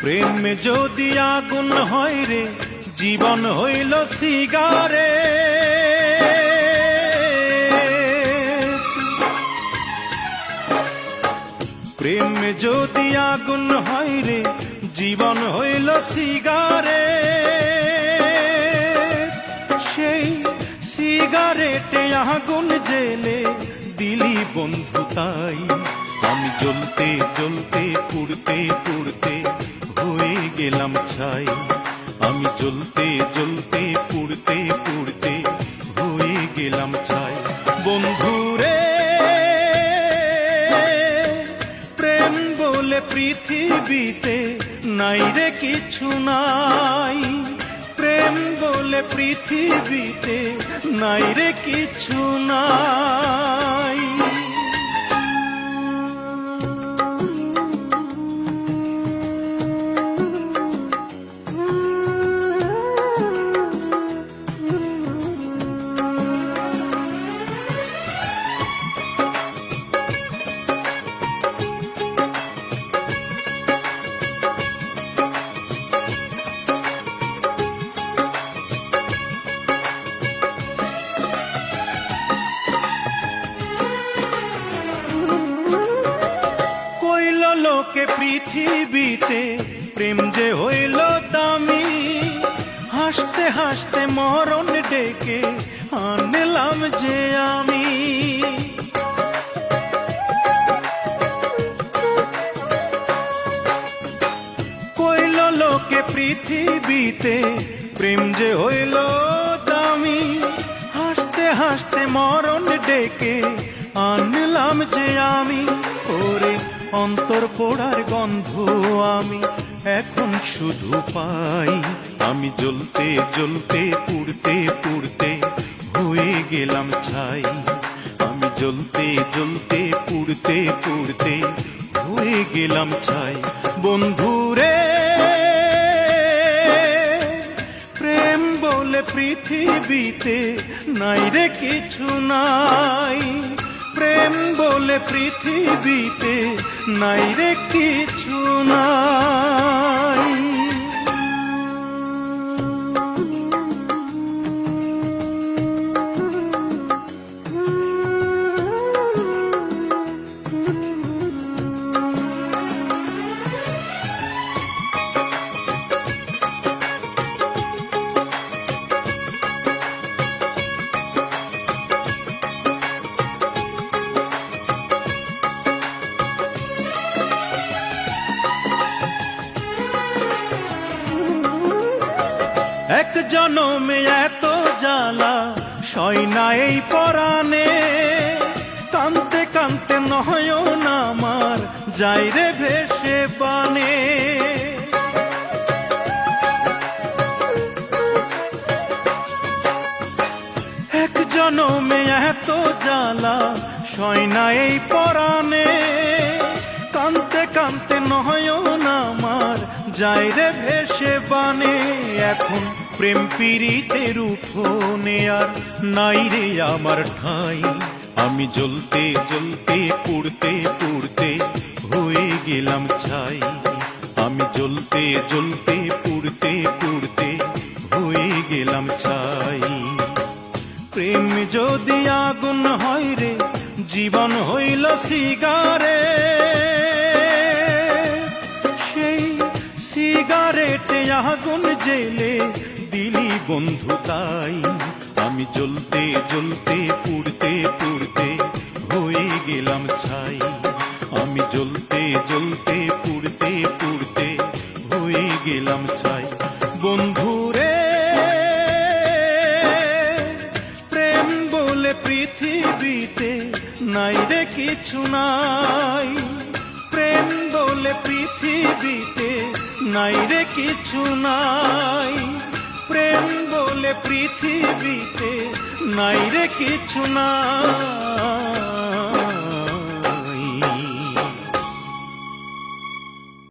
প্রেমে যদি আগুন হয় রে, জীবন হইল সিগারে। প্রেম যদি আগুন হয় রে, জীবন হইল সিগারে। সেই সিগারেটে আগুন জেলে দিলি বন্ধু তাই। আমি জ্বলতে জ্বলতে, পুড়তে পুড়তে গেলাম ছাই। আমি জ্বলতে জ্বলতে পুড়তে পুড়তে হয়ে গেলাম ছাই। বন্ধু রে প্রেম বলে পৃথিবীতে নাই রে কিছু নাই। প্রেম বলে পৃথিবীতে নাই রে কিছু নাই। কইল লোকে পৃথিবীতে প্রেম যে হইল দামি, হাসতে হাসতে মরণ ডেকে আনলাম যে আমি। কইল লোকে পৃথিবীতে প্রেম যে হইল দামি, হাসতে হাসতে মরণ ডেকে আনলাম যে আমি। ওরে অন্তর পোড়ার গন্ধ আমি এখন শুধু পাই। আমি জ্বলতে জ্বলতে, পুড়তে পুড়তে হয়ে গেলাম ছাই। আমি জ্বলতে জ্বলতে, পুড়তে পুড়তে হয়ে গেলাম ছাই। বন্ধুরে, প্রেম বলে পৃথিবীতে নাই রে কিছু নাই। প্রেম বলে পৃথিবীতে নাই রে কিছু নাই জনমে এত জ্বালা, সয় না এই পরাণে। কানতে কানতে নয়ন আমার, যাই রে ভেসে বানে। এক জনমে এত জ্বালা, সয় না এই পরাণে। কানতে কানতে নয়ন আমার, যাই রে ভেসে বানে। এখন প্রেম পীড়িতের উঠোনে আর নাই রে আমার ঠাই। আমি জ্বলতে জ্বলতে, পুড়তে পুড়তে হয়ে গেলাম ছাই। আমি জ্বলতে জ্বলতে, পুড়তে পুড়তে হয়ে গেলাম ছাই। প্রেম যদি আগুন হয় রে, জীবন হইল সিগারে। সেই সিগারেটে আগুন জেলে দিলি বন্ধু তাই। আমি জ্বলতে জ্বলতে পুড়তে পুড়তে হয়ে গেলাম ছাই। আমি জ্বলতে জ্বলতে পুড়তে পুড়তে হয়ে গেলাম ছাই। বন্ধু রে, প্রেম বলে পৃথিবীতে নাই রে কিছু নাই। প্রেম বলে পৃথিবীতে নাই রে কিছু নাই। পৃথিবীতে নাই রে কিছু নাই